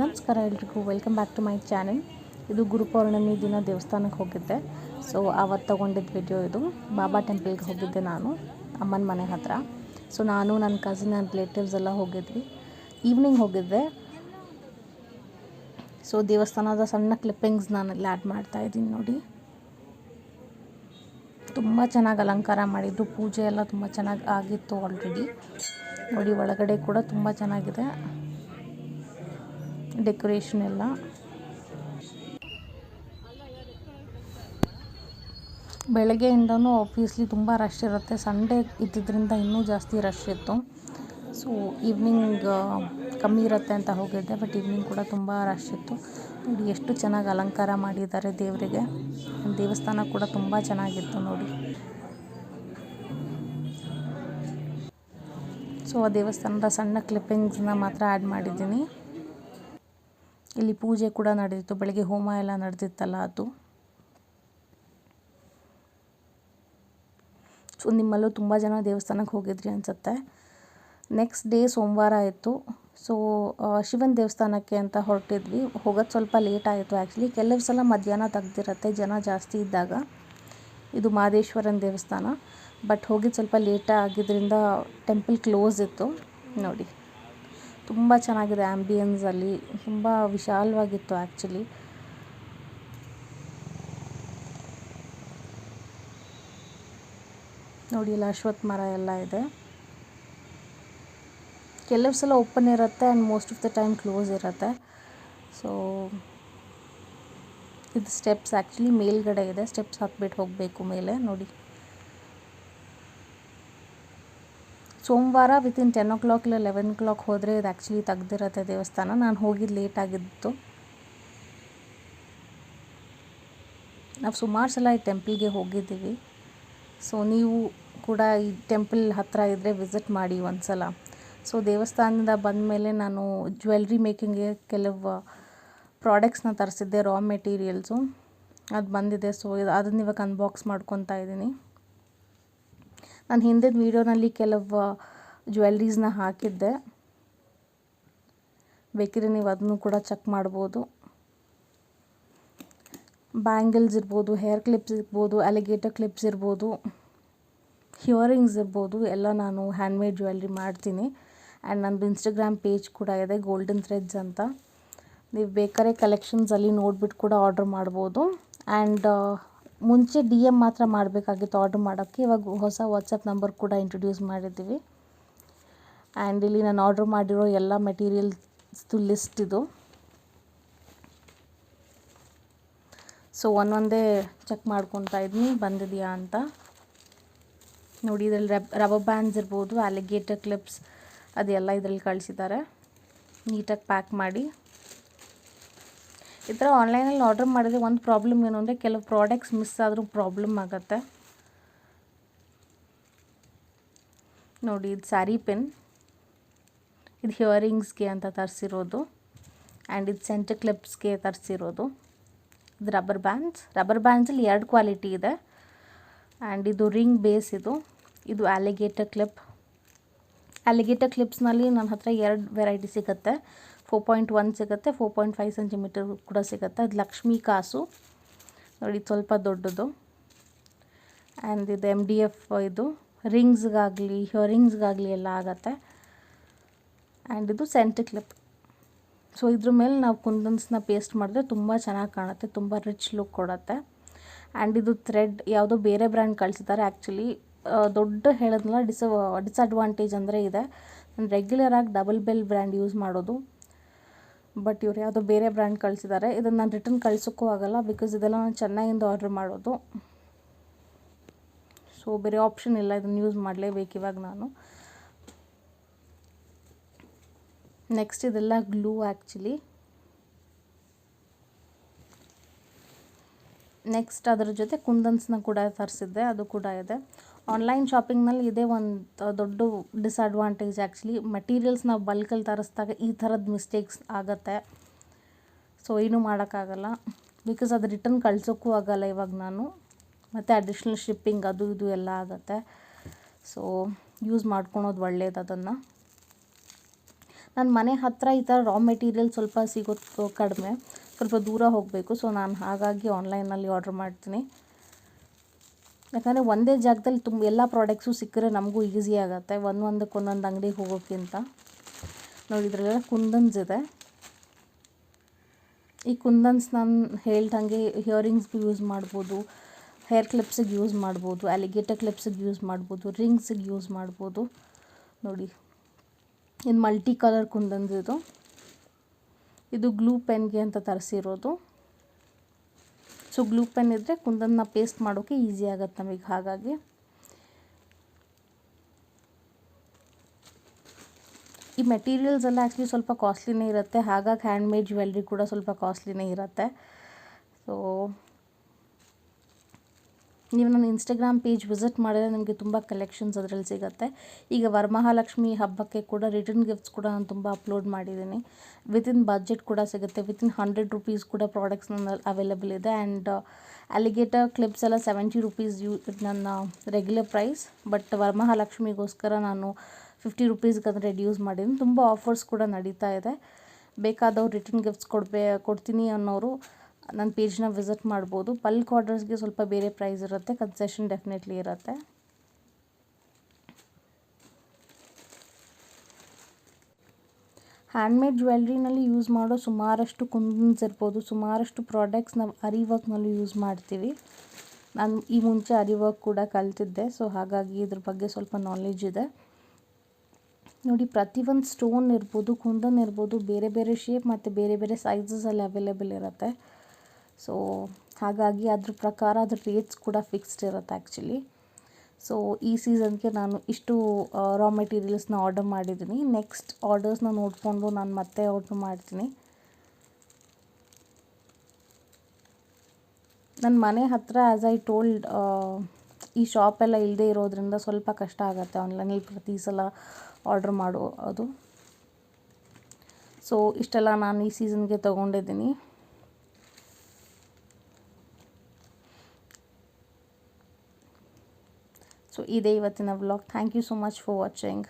ನಮಸ್ಕಾರ ಎಲ್ರಿಗೂ. Welcome back to my channel ಇದು ಗುರುಪೌರ್ಣಮಿ ದಿನ ದೇವಸ್ಥಾನಕ್ಕೆ ಹೋಗಿದ್ದೆ. ಸೊ ಆವತ್ತು ತೊಗೊಂಡಿದ್ದ ವಿಡಿಯೋ ಇದು. ಬಾಬಾ ಟೆಂಪಲ್ಗೆ ಹೋಗಿದ್ದೆ ನಾನು, ಅಮ್ಮನ ಮನೆ ಹತ್ರ. ಸೊ ನಾನು, ನನ್ನ ಕಸಿನ್ ನನ್ನ ರಿಲೇಟಿವ್ಸ್ ಎಲ್ಲ ಹೋಗಿದ್ವಿ. ಈವ್ನಿಂಗ್ ಹೋಗಿದ್ದೆ. ಸೊ ದೇವಸ್ಥಾನದ ಸಣ್ಣ ಕ್ಲಿಪ್ಪಿಂಗ್ಸ್ ನಾನು ಇಲ್ಲಿ ಆ್ಯಡ್ ಮಾಡ್ತಾಯಿದ್ದೀನಿ ನೋಡಿ. ತುಂಬ ಚೆನ್ನಾಗಿ ಅಲಂಕಾರ ಮಾಡಿದ್ದು ಪೂಜೆ ಎಲ್ಲ ತುಂಬ ಚೆನ್ನಾಗಿ ಆಗಿತ್ತು ಆಲ್ರೆಡಿ ನೋಡಿ, ಒಳಗಡೆ ಕೂಡ ತುಂಬ ಚೆನ್ನಾಗಿದೆ. ಡೆಕೋರೇಷನ್ ಎಲ್ಲ. ಬೆಳಗ್ಗೆಯಿಂದನೂ ಆಬ್ವಿಯಸ್ಲಿ ತುಂಬ ರಶ್ ಇರುತ್ತೆ. ಸಂಡೇ ಇದ್ದಿದ್ದರಿಂದ ಇನ್ನೂ ಜಾಸ್ತಿ ರಶ್ ಇತ್ತು. ಸೊ ಈವ್ನಿಂಗ್ ಕಮ್ಮಿ ಇರುತ್ತೆ ಅಂತ ಹೋಗಿದ್ದೆ ಬಟ್ ಈವ್ನಿಂಗ್ ಕೂಡ ತುಂಬ ರಶ್ ಇತ್ತು. ನೋಡಿ, ಎಷ್ಟು ಚೆನ್ನಾಗಿ ಅಲಂಕಾರ ಮಾಡಿದ್ದಾರೆ ದೇವರಿಗೆ. ದೇವಸ್ಥಾನ ಕೂಡ ತುಂಬ ಚೆನ್ನಾಗಿತ್ತು ನೋಡಿ. ಸೊ ಆ ದೇವಸ್ಥಾನದ ಸಣ್ಣ ಕ್ಲಿಪ್ಪಿಂಗ್ಸನ್ನ ಮಾತ್ರ ಆ್ಯಡ್ ಮಾಡಿದ್ದೀನಿ. ಇಲ್ಲಿ ಪೂಜೆ ಕೂಡ ನಡೆದಿತ್ತು. ಬೆಳಗ್ಗೆ ಹೋಮ ಎಲ್ಲ ನಡೆದಿತ್ತಲ್ಲ ಅದು. ಸೊ ನಿಮ್ಮಲ್ಲೂ ತುಂಬ ಜನ ದೇವಸ್ಥಾನಕ್ಕೆ ಹೋಗಿದ್ರಿ ಅನಿಸುತ್ತೆ. ನೆಕ್ಸ್ಟ್ ಡೇ ಸೋಮವಾರ ಆಯಿತು. ಸೊ ಶಿವನ ದೇವಸ್ಥಾನಕ್ಕೆ ಅಂತ ಹೊರಟಿದ್ವಿ. ಹೋಗೋದು ಸ್ವಲ್ಪ ಲೇಟ್ ಆಯಿತು ಆ್ಯಕ್ಚುಲಿ ಕೆಲವು ಸಲ ಮಧ್ಯಾಹ್ನ ತೆಗ್ದಿರತ್ತೆ, ಜನ ಜಾಸ್ತಿ ಇದ್ದಾಗ. ಇದು ಮಾದೇಶ್ವರನ ದೇವಸ್ಥಾನ. ಬಟ್ ಹೋಗಿದ್ದು ಸ್ವಲ್ಪ ಲೇಟ ಆಗಿದ್ದರಿಂದ ಟೆಂಪಲ್ ಕ್ಲೋಸ್ ಇತ್ತು. ನೋಡಿ. ತುಂಬ ಚೆನ್ನಾಗಿದೆ ಆ್ಯಂಬಿಯನ್ಸಲ್ಲಿ ತುಂಬ ವಿಶಾಲವಾಗಿತ್ತು ಆ್ಯಕ್ಚುಲಿ. ನೋಡಿ ಇಲ್ಲಿ ಅಶ್ವತ್ಥ ಮರ ಎಲ್ಲ ಇದೆ. ಕೆಲವು ಸಲ ಓಪನ್ ಇರುತ್ತೆ and most of the time close ಇರುತ್ತೆ. ಸೊ, ಇದು ಸ್ಟೆಪ್ಸ್ ಆ್ಯಕ್ಚುಲಿ ಮೇಲ್ಗಡೆ ಇದೆ. ಸ್ಟೆಪ್ಸ್ ಹತ್ಬಿಟ್ಟು ಹೋಗಬೇಕು ಮೇಲೆ. ನೋಡಿ. ಸೋಮವಾರ ವಿತಿನ್ ಟೆನ್ ಓ ಕ್ಲಾಕ್ ಇಲ್ಲ ಲೆವೆನ್ ಓ ಕ್ಲಾಕ್ ಹೋದರೆ ಇದು ಆ್ಯಕ್ಚುಲಿ ತೆಗ್ದಿರತ್ತೆ ದೇವಸ್ಥಾನ. ನಾನು ಹೋಗಿದ್ದು ಲೇಟ್ ಆಗಿತ್ತು. ನಾವು ಸುಮಾರು ಸಲ ಈ ಟೆಂಪಲ್ಗೆ ಹೋಗಿದ್ದೀವಿ. ಸೊ ನೀವು ಕೂಡ ಈ ಟೆಂಪಲ್ ಹತ್ತಿರ ಇದ್ದರೆ ವಿಸಿಟ್ ಮಾಡಿ ಒಂದು ಸಲ ಸೊ ದೇವಸ್ಥಾನದಿಂದ ಬಂದಮೇಲೆ ನಾನು ಜ್ಯುವೆಲ್ರಿ ಮೇಕಿಂಗ್ಗೆ ಕೆಲವು ಪ್ರಾಡಕ್ಟ್ಸ್ನ ತರಿಸಿದ್ದೆ ರಾ ಮೆಟೀರಿಯಲ್ಸು ಅದು ಬಂದಿದೆ. ಸೊ ಅದನ್ನ ಇವಾಗ ಅನ್ಬಾಕ್ಸ್ ಮಾಡ್ಕೊತಾ ಇದ್ದೀನಿ. ನಾನು ಹಿಂದಿನ ವೀಡಿಯೋನಲ್ಲಿ ಕೆಲವು ಜ್ಯುವೆಲ್ರೀಸ್ನ ಹಾಕಿದ್ದೆ. ಬೇಕಿದ್ರೆ ನೀವು ಅದನ್ನು ಕೂಡ ಚೆಕ್ ಮಾಡ್ಬೋದು. ಬ್ಯಾಂಗಲ್ಸ್ ಇರ್ಬೋದು ಹೇರ್ ಕ್ಲಿಪ್ಸ್ ಇರ್ಬೋದು ಅಲಿಗೇಟರ್ ಕ್ಲಿಪ್ಸ್ ಇರ್ಬೋದು ಹಿಯರಿಂಗ್ಸ್ ಇರ್ಬೋದು, ಎಲ್ಲ ನಾನು ಹ್ಯಾಂಡ್ಮೇಡ್ ಜ್ಯುವೆಲ್ರಿ ಮಾಡ್ತೀನಿ. ಆ್ಯಂಡ್ ನಂದು ಇನ್ಸ್ಟಾಗ್ರಾಮ್ ಪೇಜ್ ಕೂಡ ಇದೆ ಗೋಲ್ಡನ್ ಥ್ರೆಡ್ಸ್ ಅಂತ. ನೀವು ಬೇಕಾದ್ರೆ ಕಲೆಕ್ಷನ್ಸಲ್ಲಿ ನೋಡಿಬಿಟ್ಟು ಕೂಡ ಆರ್ಡ್ರ್ ಮಾಡ್ಬೋದು. ಆ್ಯಂಡ್ ಮುಂಚೆ ಡಿ ಎಂ ಮಾತ್ರ ಮಾಡಬೇಕಾಗಿತ್ತು ಆರ್ಡ್ರ್ ಮಾಡೋಕ್ಕೆ. ಇವಾಗ ಹೊಸ ವಾಟ್ಸಪ್ ನಂಬರ್ ಕೂಡ ಇಂಟ್ರೊಡ್ಯೂಸ್ ಮಾಡಿದ್ದೀವಿ. ಆ್ಯಂಡ್ ಇಲ್ಲಿ ನಾನು ಆರ್ಡ್ರ್ ಮಾಡಿರೋ ಎಲ್ಲ ಮೆಟೀರಿಯಲ್ಸ್ದು ಲಿಸ್ಟ್ ಇದು. ಸೊ ಒಂದೊಂದೇ ಚೆಕ್ ಮಾಡ್ಕೊತಾ ಇದ್ದೀನಿ ಬಂದಿದೆಯಾ ಅಂತ. ನೋಡಿ, ಇದರಲ್ಲಿ ರಬ್ ರಬ್ಬರ್ ಬ್ಯಾಂಡ್ಸ್ ಇರ್ಬೋದು ಅಲಿಗೇಟರ್ ಕ್ಲಿಪ್ಸ್ ಅದೆಲ್ಲ ಇದರಲ್ಲಿ ಕಳಿಸಿದ್ದಾರೆ. ನೀಟಾಗಿ ಪ್ಯಾಕ್ ಮಾಡಿ. ಈ ಥರ ಆನ್ಲೈನಲ್ಲಿ ಆರ್ಡ್ರ್ ಮಾಡಿದರೆ ಒಂದು ಪ್ರಾಬ್ಲಮ್ ಏನು ಅಂದರೆ ಕೆಲವು ಪ್ರಾಡಕ್ಟ್ಸ್ ಮಿಸ್ ಆದರೂ ಪ್ರಾಬ್ಲಮ್ ಆಗುತ್ತೆ. ನೋಡಿ, ಇದು ಸ್ಯಾರಿ ಪೆನ್ ಇದು ಹಿಯರಿಂಗ್ಸ್ಗೆ ಅಂತ ತರಿಸಿರೋದು. ಆ್ಯಂಡ್ ಇದು ಸೆಂಟರ್ ಕ್ಲಿಪ್ಸ್ಗೆ ತರಿಸಿರೋದು. ಇದು ರಬ್ಬರ್ ಬ್ಯಾಂಡ್ಸ್ ರಬ್ಬರ್ ಬ್ಯಾಂಡ್ಸಲ್ಲಿ ಎರಡು ಕ್ವಾಲಿಟಿ ಇದೆ. ಆ್ಯಂಡ್ ಇದು ರಿಂಗ್ ಬೇಸ್ ಇದು. ಇದು ಅಲಿಗೇಟರ್ ಕ್ಲಿಪ್ ಅಲಿಗೇಟರ್ ಕ್ಲಿಪ್ಸ್ನಲ್ಲಿ ನನ್ನ ಹತ್ರ ಎರಡು ವೆರೈಟಿ ಸಿಗುತ್ತೆ. ಫೋರ್ ಪಾಯಿಂಟ್ ಒನ್ ಸಿಗುತ್ತೆ ಫೋರ್ ಪಾಯಿಂಟ್ ಫೈವ್ ಸೆಂಟಿಮೀಟರ್ ಕೂಡ ಸಿಗುತ್ತೆ. ಅದು ಲಕ್ಷ್ಮೀ ಕಾಸು. ನೋಡಿ ಸ್ವಲ್ಪ ದೊಡ್ಡದು. ಆ್ಯಂಡ್ ಇದು ಎಂ ಡಿ ಎಫ್ ಇದು. ರಿಂಗ್ಸ್ಗಾಗಲಿ ಹಿಯರಿಂಗ್ಸ್ಗಾಗಲಿ ಎಲ್ಲ ಆಗುತ್ತೆ. ಆ್ಯಂಡ್ ಇದು ಸೆಂಟ್ ಕ್ಲಿಪ್ ಸೊ ಇದ್ರ ಮೇಲೆ ನಾವು ಕುಂದನ್ಸ್ನ ಪೇಸ್ಟ್ ಮಾಡಿದ್ರೆ ತುಂಬ ಚೆನ್ನಾಗಿ ಕಾಣುತ್ತೆ, ತುಂಬ ರಿಚ್ ಲುಕ್ ಕೊಡುತ್ತೆ. ಆ್ಯಂಡ್ ಇದು ಥ್ರೆಡ್ ಯಾವುದೋ ಬೇರೆ ಬ್ರ್ಯಾಂಡ್ ಕಳಿಸಿದ್ದಾರೆ ಆ್ಯಕ್ಚುಲಿ ದೊಡ್ಡ ಹೇಳಿದ್ನಲ್ಲ ಡಿಸ ಡಿಸ್ಅಡ್ವಾಂಟೇಜ್ ಅಂದರೆ ಇದೆ. ನಾನು ರೆಗ್ಯುಲರಾಗಿ ಡಬಲ್ ಬೆಲ್ ಬ್ರ್ಯಾಂಡ್ ಯೂಸ್ ಮಾಡೋದು. ಬಟ್ ಇವ್ರು ಯಾವುದೋ ಬೇರೆ ಬ್ರ್ಯಾಂಡ್ ಕಳಿಸಿದ್ದಾರೆ. ಇದನ್ನು ನಾನು ರಿಟರ್ನ್ ಕಳ್ಸೋಕ್ಕೂ ಆಗೋಲ್ಲ ಬಿಕಾಸ್ ಇದೆಲ್ಲ ನಾನು ಚೆನ್ನಾಗಿಂದ ಆರ್ಡ್ರ್ ಮಾಡೋದು. ಸೊ ಬೇರೆ ಆಪ್ಷನ್ ಇಲ್ಲ. ಇದನ್ನು ಯೂಸ್ ಮಾಡಲೇಬೇಕು ಇವಾಗ ನಾನು. ನೆಕ್ಸ್ಟ್ ಇದೆಲ್ಲ ಗ್ಲೂ ಆ್ಯಕ್ಚುಲಿ ನೆಕ್ಸ್ಟ್ ಅದರ ಜೊತೆ ಕುಂದನ್ಸ್ನ ಕೂಡ ತರಿಸಿದ್ದೆ. ಅದು ಕೂಡ ಇದೆ. ಆನ್ಲೈನ್ ಶಾಪಿಂಗ್ನಲ್ಲಿ ಇದೇ ಒಂದು ದೊಡ್ಡ ಡಿಸ್ಅಡ್ವಾಂಟೇಜ್ ಆ್ಯಕ್ಚುಲಿ ಮಟೀರಿಯಲ್ಸ್ ನಾವು ಬಲ್ಕಲ್ಲಿ ತರಿಸ್ದಾಗ ಈ ಥರದ ಮಿಸ್ಟೇಕ್ಸ್ ಆಗುತ್ತೆ. ಸೊ ಏನೂ ಮಾಡೋಕ್ಕಾಗಲ್ಲ. ಬಿಕಾಸ್ ಅದು ರಿಟರ್ನ್ ಕಳ್ಸೋಕ್ಕೂ ಆಗಲ್ಲ ಇವಾಗ ನಾನು. ಮತ್ತು ಅಡಿಷ್ನಲ್ ಶಿಪ್ಪಿಂಗ್ ಅದು ಇದು ಎಲ್ಲ ಆಗುತ್ತೆ. ಸೊ ಯೂಸ್ ಮಾಡ್ಕೊಳೋದು ಒಳ್ಳೇದು ಅದನ್ನು. ನನ್ನ ಮನೆ ಹತ್ತಿರ ಈ ಥರ ರಾ ಮೆಟೀರಿಯಲ್ ಸ್ವಲ್ಪ ಸಿಗೋದು ಕಡಿಮೆ. ಸ್ವಲ್ಪ ದೂರ ಹೋಗಬೇಕು. ಸೊ ನಾನು ಹಾಗಾಗಿ ಆನ್ಲೈನಲ್ಲಿ ಆರ್ಡ್ರ್ ಮಾಡ್ತೀನಿ. ಯಾಕಂದರೆ ಒಂದೇ ಜಾಗದಲ್ಲಿ ತುಂಬ ಎಲ್ಲ ಪ್ರಾಡಕ್ಟ್ಸು ಸಿಕ್ಕರೆ ನಮಗೂ ಈಸಿ ಆಗುತ್ತೆ. ಒಂದು ಒಂದಕ್ಕೆ ಒಂದೊಂದು ಅಂಗಡಿಗೆ ಹೋಗೋಕ್ಕಿಂತ. ನೋಡಿ, ಇದರಲ್ಲೆಲ್ಲ ಕುಂದನ್ಸ್ ಇದೆ. ಈ ಕುಂದನ್ಸ್ ನಾನು ಹೇಳ್ದಂಗೆ ಹಿಯರಿಂಗ್ಸ್ಗೆ ಯೂಸ್ ಮಾಡ್ಬೋದು. ಹೇರ್ ಕ್ಲಿಪ್ಸಿಗೆ ಯೂಸ್ ಮಾಡ್ಬೋದು. ಅಲಿಗೇಟರ್ ಕ್ಲಿಪ್ಸಿಗೆ ಯೂಸ್ ಮಾಡ್ಬೋದು. ರಿಂಗ್ಸಿಗೆ ಯೂಸ್ ಮಾಡ್ಬೋದು. ನೋಡಿ, ಇದು ಮಲ್ಟಿ ಕಲರ್ ಕುಂದನ್ಸ್ ಇದು. ಇದು ಗ್ಲೂ ಪೆನ್ಗೆ ಅಂತ ತರಿಸಿರೋದು. ಸೊ ಗ್ಲೂ ಪೆನ್ ಇದ್ದರೆ ಕುಂದನ್ನ ಪೇಸ್ಟ್ ಮಾಡೋಕ್ಕೆ ಈಸಿ ಆಗುತ್ತೆ ನಮಗೆ, ಹಾಗಾಗಿ. ಈ ಮೆಟೀರಿಯಲ್ಸ್ ಎಲ್ಲ ಆ್ಯಕ್ಚುಲಿ ಸ್ವಲ್ಪ ಕಾಸ್ಟ್ಲಿನೇ ಇರುತ್ತೆ, ಹಾಗಾಗಿ ಹ್ಯಾಂಡ್ಮೇಡ್ ಜ್ಯುವೆಲ್ರಿ ಕೂಡ ಸ್ವಲ್ಪ ಕಾಸ್ಟ್ಲಿನೇ ಇರುತ್ತೆ. ಸೊ ನೀವು ನನ್ನ ಇನ್ಸ್ಟಾಗ್ರಾಮ್ ಪೇಜ್ ವಿಸಿಟ್ ಮಾಡಿದ್ರೆ ನಿಮಗೆ ತುಂಬ ಕಲೆಕ್ಷನ್ಸ್ ಅದರಲ್ಲಿ ಸಿಗುತ್ತೆ. ಈಗ ವರಮಹಾಲಕ್ಷ್ಮಿ ಹಬ್ಬಕ್ಕೆ ಕೂಡ ರಿಟರ್ನ್ ಗಿಫ್ಟ್ಸ್ ಕೂಡ ನಾನು ತುಂಬ ಅಪ್ಲೋಡ್ ಮಾಡಿದ್ದೀನಿ. ವಿತಿನ್ ಬಜೆಟ್ ಕೂಡ ಸಿಗುತ್ತೆ. ವಿತಿನ್ ಹಂಡ್ರೆಡ್ ರುಪೀಸ್ ಕೂಡ ಪ್ರಾಡಕ್ಟ್ಸ್ ನನ್ನ ಅವೈಲೇಬಲ್ ಇದೆ. ಆ್ಯಂಡ್ ಅಲಿಗೇಟರ್ ಕ್ಲಿಪ್ಸ್ ಎಲ್ಲ ಸೆವೆಂಟಿ ರುಪೀಸ್ ಯೂ ನನ್ನ ರೆಗ್ಯುಲರ್ ಪ್ರೈಸ್ ಬಟ್ ವರಮಹಾಲಕ್ಷ್ಮಿಗೋಸ್ಕರ ನಾನು ಫಿಫ್ಟಿ ರುಪೀಸ್ಗೆ ಅದನ್ನು ರೆಡ್ಯೂಸ್ ಮಾಡಿದ್ದೀನಿ. ತುಂಬ ಆಫರ್ಸ್ ಕೂಡ ನಡೀತಾ ಇದೆ. ಬೇಕಾದವ್ರು ರಿಟರ್ನ್ ಗಿಫ್ಟ್ಸ್ ಕೊಡ್ಬೇ, ಕೊಡ್ತೀನಿ ಅನ್ನೋರು ನನ್ನ ಪೇಜ್ನ ವಿಸಿಟ್ ಮಾಡ್ಬೋದು. ಬಲ್ಕ್ ಆರ್ಡರ್ಸ್ಗೆ ಸ್ವಲ್ಪ ಬೇರೆ ಪ್ರೈಸ್ ಇರುತ್ತೆ. ಕನ್ಸೆಷನ್ ಡೆಫಿನೆಟ್ಲಿ ಇರುತ್ತೆ. ಹ್ಯಾಂಡ್ಮೇಡ್ ಜ್ಯುವೆಲ್ರಿನಲ್ಲಿ ಯೂಸ್ ಮಾಡೋ ಸುಮಾರಷ್ಟು ಕುಂದನ್ಸ್ ಇರ್ಬೋದು. ಸುಮಾರಷ್ಟು ಪ್ರಾಡಕ್ಟ್ಸ್ ನಾವು ಅರಿ ವರ್ಕ್ನಲ್ಲೂ ಯೂಸ್ ಮಾಡ್ತೀವಿ. ನಾನು ಈ ಮುಂಚೆ ಅರಿ ಕೂಡ ಕಲ್ತಿದ್ದೆ. ಸೊ ಹಾಗಾಗಿ ಇದ್ರ ಬಗ್ಗೆ ಸ್ವಲ್ಪ ನಾಲೆಜ್ ಇದೆ. ನೋಡಿ ಪ್ರತಿಯೊಂದು ಸ್ಟೋನ್ ಇರ್ಬೋದು, ಕುಂದನ್ ಇರ್ಬೋದು, ಬೇರೆ ಬೇರೆ ಶೇಪ್ ಮತ್ತು ಬೇರೆ ಬೇರೆ ಸೈಜಸಲ್ಲಿ ಅವೈಲೇಬಲ್ ಇರುತ್ತೆ. ಸೊ ಹಾಗಾಗಿ ಅದ್ರ ಪ್ರಕಾರ ಅದ್ರ ರೇಟ್ಸ್ ಕೂಡ ಫಿಕ್ಸ್ಡ್ ಇರುತ್ತೆ ಆ್ಯಕ್ಚುಲಿ ಸೊ ಈ ಸೀಸನ್ಗೆ ನಾನು ಇಷ್ಟು ರಾ ಮೆಟೀರಿಯಲ್ಸ್ನ ಆರ್ಡರ್ ಮಾಡಿದ್ದೀನಿ. ನೆಕ್ಸ್ಟ್ ಆರ್ಡರ್ಸ್ನ ನೋಡಿಕೊಂಡು ನಾನು ಮತ್ತೆ ಆರ್ಡ್ರ್ ಮಾಡ್ತೀನಿ. ನನ್ನ ಮನೆ ಹತ್ತಿರ ಆ್ಯಸ್ ಐ ಟೋಲ್ಡ್ ಈ ಶಾಪೆಲ್ಲ ಇಲ್ಲದೆ ಇರೋದ್ರಿಂದ ಸ್ವಲ್ಪ ಕಷ್ಟ ಆಗುತ್ತೆ ಆನ್ಲೈನಲ್ಲಿ ಪ್ರತಿ ಸಲ ಆರ್ಡ್ರ್ ಮಾಡೋ ಅದು. ಸೊ ಇಷ್ಟೆಲ್ಲ ನಾನು ಈ ಸೀಸನ್ಗೆ ತೊಗೊಂಡಿದ್ದೀನಿ. ಸೊ ಇದೇ ಇವತ್ತಿನ vlog thank you so much for watching